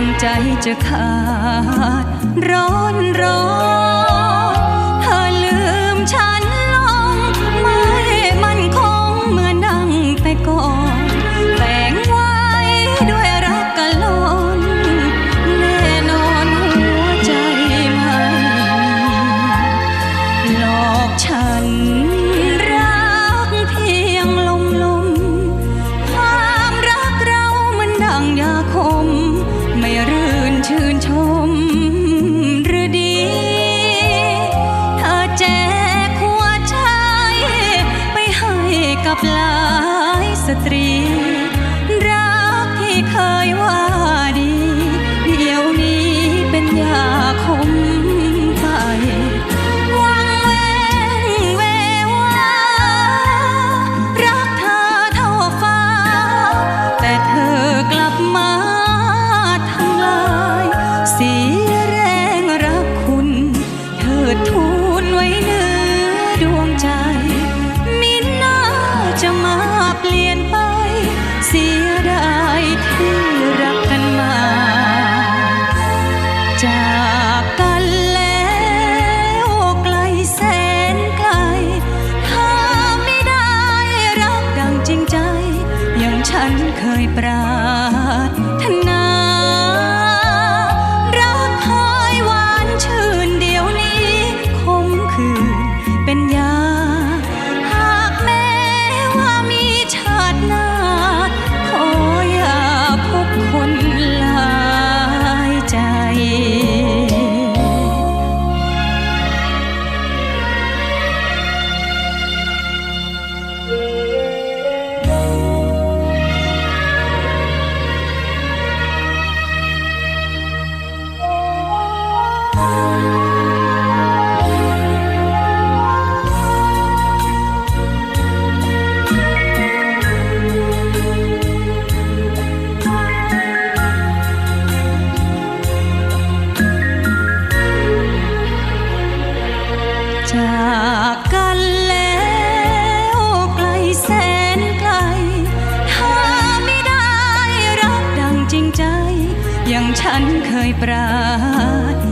จจะขาดร้อนร้อนเธอลืมฉันลงไม่มันคงเมื่อนดังแต่ก่อนแฝงไว้ด้วยรักกันลนแน่นอนหัวใจไม่มีหลอกฉันรักเพียงลมลมความรักเรามันดังยาคม กหลายสตรี รักที่เคยว่าดี เดี๋ยวนี้เป็นยาคมไปวังเวงเววารักเธอเท่าฟ้า แต่เธอกลับมาทำลาย เสียแรงรักคุณ เธอทู เคยปราถนา นเคยปราด